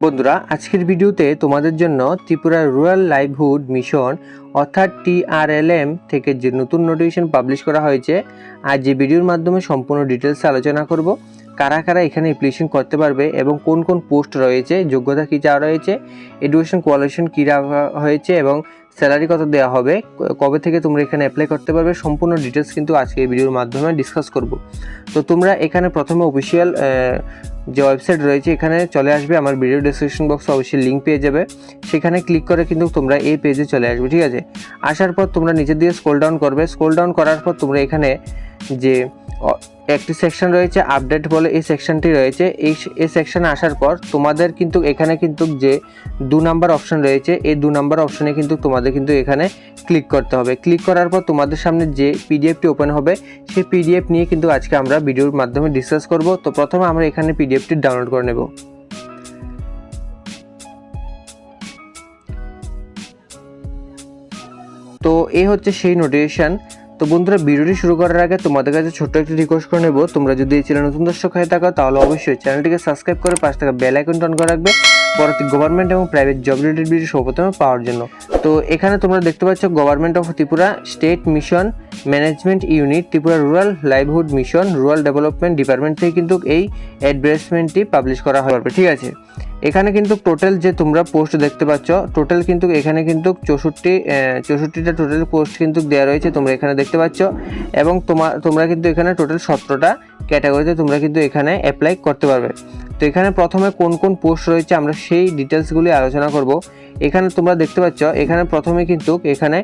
বন্ধুরা, আজকের ভিডিওতে তোমাদের জন্য ত্রিপুরা রুরাল লাইভহুড মিশন, অর্থাৎ টিআরএলএম থেকে যে নতুন নোটিফিকেশন পাবলিশ করা হয়েছে আর যে ভিডিওর মাধ্যমে সম্পূর্ণ ডিটেলস আলোচনা করব। কারা কারা এখানে অ্যাপ্লিকেশন করতে পারবে এবং কোন কোন পোস্ট রয়েছে, যোগ্যতা কী চাওয়া রয়েছে এডুকেশন কোয়ালিফিকেশন কী হয়েছে এবং স্যালারি কত দেওয়া হবে, কবে থেকে তোমরা এখানে অ্যাপ্লাই করতে পারবে, সম্পূর্ণ ডিটেলস কিন্তু আজকে এই ভিডিওর মাধ্যমে ডিসকাস করব। তো তোমরা এখানে প্রথমে অফিসিয়াল যে ওয়েবসাইট রয়েছে এখানে চলে আসবে, আমার ভিডিও ডেসক্রিপশন বক্সে অবশ্যই লিঙ্ক পেয়ে যাবে। সেখানে ক্লিক করে কিন্তু তোমরা এই পেজে চলে আসবে, ঠিক আছে? আসার পর তোমরা নিচের দিকে স্ক্রল ডাউন করবে স্ক্রল ডাউন করার পর তোমরা এখানে যে একটি সেকশন রয়েছে আপডেট বলে এই সেকশনটি রয়েছে। এই এই সেকশনে আসার পর তোমাদের কিন্তু এখানে কিন্তু যে দু নাম্বার অপশন রয়েছে, এই দু নাম্বার অপশনে কিন্তু তোমাদের কিন্তু এখানে ক্লিক করতে হবে। ক্লিক করার পর তোমাদের সামনে যে পিডিএফটি ওপেন হবে, সেই পিডিএফ নিয়ে কিন্তু আজকে আমরা ভিডিওর মাধ্যমে ডিসকাস করব। তো প্রথমে আমরা এখানে পিডিএফটি ডাউনলোড করে নেব। তো এই হচ্ছে সেই নোটিফিকেশন তো বন্ধুরা, ভিডিওটি শুরু করার আগে তোমাদের কাছে ছোট্ট একটি রিকোয়েস্ট করে নেব। তোমরা যদি এই চ্যানেল নতুন দর্শক হয়ে থাকো, তাহলে অবশ্যই চ্যানেলটিকে সাবস্ক্রাইব করে পাশ থাকা বেল আইকন অন করে রাখবে। পরবর্তী গভর্নমেন্ট এবং প্রাইভেট জব রিলেটেড ভিডিও সর্বপ্রথমে পাওয়ার জন্য। তো এখানে তোমরা দেখতে পাচ্ছ government of Tripura state mission management unit Tripura rural livelihood mission rural development department থেকে কিন্তু এই অ্যাডভার্টাইজমেন্টটি পাবলিশ করা হবে ঠিক আছে? এখানে কিন্তু টোটাল যে তোমরা পোস্ট দেখতে পাচ্ছ টোটাল কিন্তু এখানে কিন্তু চৌষট্টি চৌষট্টিটা টোটাল পোস্ট কিন্তু দেওয়া রয়েছে তোমরা এখানে দেখতে পাচ্ছ। এবং তোমার তোমরা কিন্তু এখানে টোটাল সতেরোটা ক্যাটাগরিতে তোমরা কিন্তু এখানে অ্যাপ্লাই করতে পারবে। তো এখানে প্রথমে কোন কোন পোস্ট রয়েছে আমরা সেই ডিটেলসগুলি আলোচনা করব। এখানে তোমরা দেখতে পাচ্ছ, এখানে প্রথমে কিন্তু এখানে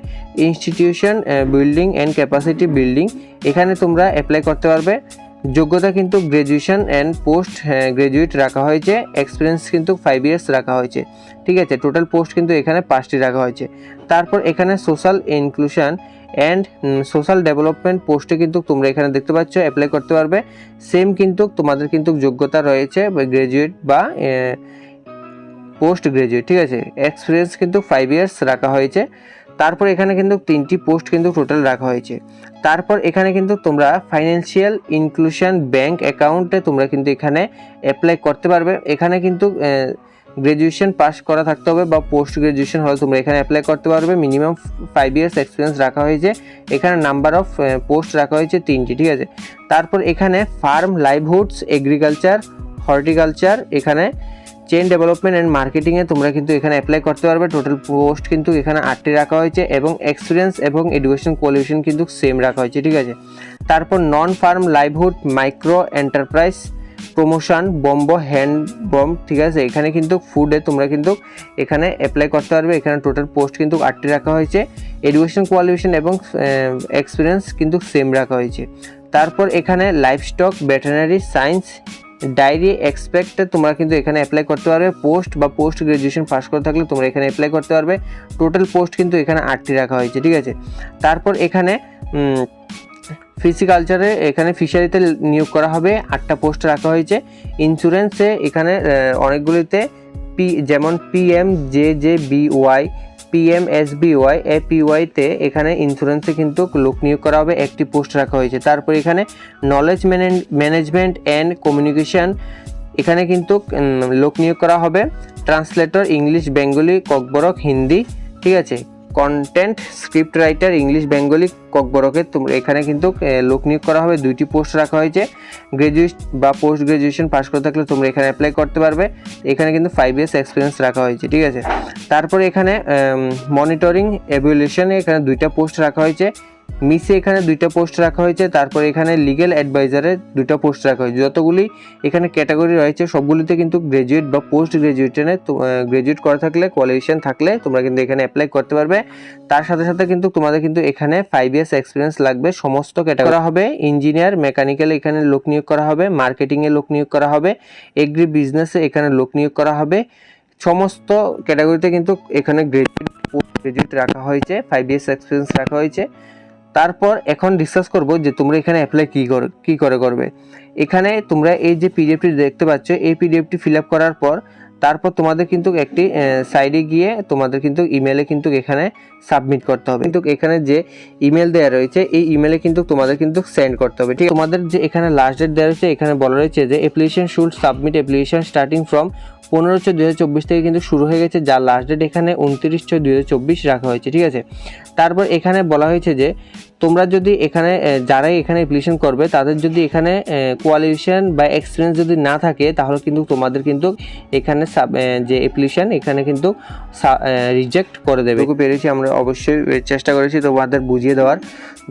institution building and capacity building এখানে তোমরা অ্যাপ্লাই করতে পারবে। যোগ্যতা কিন্তু গ্র্যাজুয়েশন অ্যান্ড পোস্ট গ্র্যাজুয়েট রাখা হয়েছে এক্সপিরিয়েন্স কিন্তু ফাইভ ইয়ার্স রাখা হয়েছে, ঠিক আছে? টোটাল পোস্ট কিন্তু এখানে পাঁচটি রাখা হয়েছে। তারপর এখানে social inclusion and social development পোস্টে কিন্তু তোমরা এখানে দেখতে পাচ্ছ অ্যাপ্লাই করতে পারবে। সেম কিন্তু তোমাদের কিন্তু যোগ্যতা রয়েছে গ্র্যাজুয়েট বা পোস্ট গ্র্যাজুয়েট ঠিক আছে? এক্সপিরিয়েন্স কিন্তু ফাইভ ইয়ার্স রাখা হয়েছে। তারপর এখানে কিন্তু তিনটি পোস্ট কিন্তু টোটাল রাখা হয়েছে। তারপর এখানে কিন্তু তোমরা ফাইন্যান্সিয়াল ইনক্লুশন ব্যাংক অ্যাকাউন্টে তোমরা কিন্তু এখানে অ্যাপ্লাই করতে পারবে। এখানে কিন্তু গ্র্যাজুয়েশন পাস করা থাকতে হবে বা পোস্ট গ্র্যাজুয়েশন হলে তোমরা এখানে অ্যাপ্লাই করতে পারবে। মিনিমাম ফাইভ ইয়ার্স এক্সপিরিয়েন্স রাখা হয়েছে। এখানে নাম্বার অফ পোস্ট রাখা হয়েছে তিনটি, ঠিক আছে? তারপর এখানে ফার্ম লাইভহুডস এগ্রিকালচার হর্টিকালচার এখানে চেন ডেভেলপমেন্ট অ্যান্ড মার্কেটিংয়ে তোমরা কিন্তু এখানে অ্যাপ্লাই করতে পারবে। টোটাল পোস্ট কিন্তু এখানে আটটি রাখা হয়েছে এবং এক্সপিরিয়েন্স এবং এডুকেশন কোয়ালিফিকেশন কিন্তু সেম রাখা হয়েছে, ঠিক আছে? তারপর non farm livelihood micro enterprise promotion bomb হ্যান্ড বম ঠিক আছে? এখানে কিন্তু ফুডে তোমরা কিন্তু এখানে অ্যাপ্লাই করতে পারবে। এখানে টোটাল পোস্ট কিন্তু আটটি রাখা হয়েছে। এডুকেশন কোয়ালিফিকেশন এবং এক্সপিরিয়েন্স কিন্তু সেম রাখা হয়েছে। তারপর এখানে লাইফস্টক ভেটেনারি সায়েন্স ডায়েরি এক্সপেক্টে তোমরা কিন্তু এখানে অ্যাপ্লাই করতে পারবে। পোস্ট বা পোস্ট গ্রাজুয়েশন পাস করে থাকলে তোমরা এখানে অ্যাপ্লাই করতে পারবে। টোটাল পোস্ট কিন্তু এখানে আটটি রাখা হয়েছে, ঠিক আছে? তারপর এখানে ফিসিকালচারে এখানে ফিশারিতে নিয়োগ করা হবে। আটটা পোস্ট রাখা হয়েছে। ইন্স্যুরেন্সে এখানে অনেকগুলিতে পি যেমন PM J J B Y PM S B Y A P ওয়াইতে এখানে ইন্স্যুরেন্সে কিন্তু লোক নিয়োগ করা হবে, একটি পোস্ট রাখা হয়েছে। তারপর এখানে নলেজ ম্যানেজমেন্ট অ্যান্ড কমিউনিকেশন এখানে কিন্তু লোক নিয়োগ করা হবে। Translator English Bengali Kokborok Hindi ঠিক আছে? Content script writer English Bengali ককবরকে তোমরা এখানে কিন্তু লোক নিয়োগ করা হবে। দুইটি পোস্ট রাখা হয়েছে। গ্রাজুয়েট বা পোস্ট গ্রাজুয়েশন পাস করে থাকলে তোমরা এখানে অ্যাপ্লাই করতে পারবে। এখানে কিন্তু ফাইভ ইয়ার্স এক্সপিরিয়েন্স রাখা হয়েছে, ঠিক আছে? তারপরে এখানে মনিটরিং এভ্যুলেশনে এখানে দুইটা পোস্ট রাখা হয়েছে। মিসে এখানে দুইটা পোস্ট রাখা হয়েছে, তারপর এখানে লিগেল অ্যাডভাইজারের দুইটা পোস্ট রাখা হয়েছে। যতগুলি এখানে ক্যাটাগরি রয়েছে, সবগুলিতে কিন্তু গ্রাজুয়েট বা পোস্ট গ্রাজুয়েশনে গ্রাজুয়েট করা থাকলে কোয়ালিফিকেশন থাকলে তোমরা কিন্তু এখানে অ্যাপ্লাই করতে পারবে। তার সাথে সাথে কিন্তু তোমাদের কিন্তু এখানে ফাইভ ইয়ার্স এক্সপিরিয়েন্স লাগবে। সমস্ত ক্যাটাগরি হবে ইঞ্জিনিয়ার মেকানিক্যাল এখানে লোক নিয়োগ করা হবে মার্কেটিংয়ে লোক নিয়োগ করা হবে এগ্রি বিজনেসে এখানে লোক নিয়োগ করা হবে। সমস্ত ক্যাটাগরিতে কিন্তু এখানে গ্রাজুয়েট পোস্ট গ্রাজুয়েট রাখা হয়েছে ফাইভ ইয়ার্স এক্সপিরিয়েন্স রাখা হয়েছে। তারপর এখন ডিসকাস করব যে তোমরা এখানে অ্যাপ্লাই কী কর, কী করে করবে। এখানে তোমরা এই যে পিডিএফটি দেখতে পাচ্ছ, এই পিডিএফটি ফিল আপ করার পর তারপর তোমাদের কিন্তু একটি সাইডে গিয়ে তোমাদের কিন্তু ইমেলে কিন্তু এখানে সাবমিট করতে হবে। কিন্তু এখানে যে ইমেল দেওয়া রয়েছে, এই ইমেলে কিন্তু তোমাদের কিন্তু সেন্ড করতে হবে। ঠিক তোমাদের যে এখানে লাস্ট ডেট দেওয়া রয়েছে, এখানে বলা রয়েছে যে application should submit application starting from পনেরো ছয় দু থেকে কিন্তু শুরু হয়ে গেছে, যার লাস্ট ডেট এখানে উনত্রিশ ছয় দু রাখা হয়েছে, ঠিক আছে? তারপর এখানে বলা হয়েছে যে তোমরা যদি এখানে যারাই এখানে অ্যাপ্লিকেশন করবে, তাদের যদি এখানে কোয়ালিফিকেশন বা এক্সপিরিয়েন্স যদি না থাকে, তাহলে কিন্তু তোমাদের কিন্তু এখানে যে অ্যাপ্লিকেশন এখানে কিন্তু রিজেক্ট করে দেবে। পেরেছি, আমরা অবশ্যই চেষ্টা করেছি তোমাদের বুঝিয়ে দেওয়ার।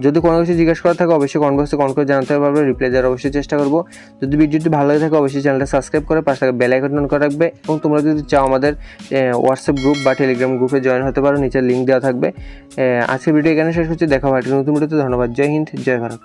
যদি কোনো কিছু জিজ্ঞেস করা থাকে, অবশ্যই কমেন্ট বক্সে কমেন্ট করে জানাতে পারবে রিপ্লাই দেওয়ার অবশ্যই চেষ্টা করব। যদি ভিডিওটি ভালো লাগে থাকে, অবশ্যই চ্যানেলটা সাবস্ক্রাইব করে, পাশে থাকা বেল আইকন অন করে রাখবে, এবং তোমরা যদি চাও আমাদের হোয়াটসঅ্যাপ গ্রুপ বা টেলিগ্রাম গ্রুপে জয়েন হতে পারো, নিচে লিঙ্ক দেওয়া থাকবে। আজকের ভিডিও এখানে শেষ হচ্ছে দেখা একটা নতুন ভিডিওতে ধন্যবাদ। জয় হিন্দ জয় ভারত।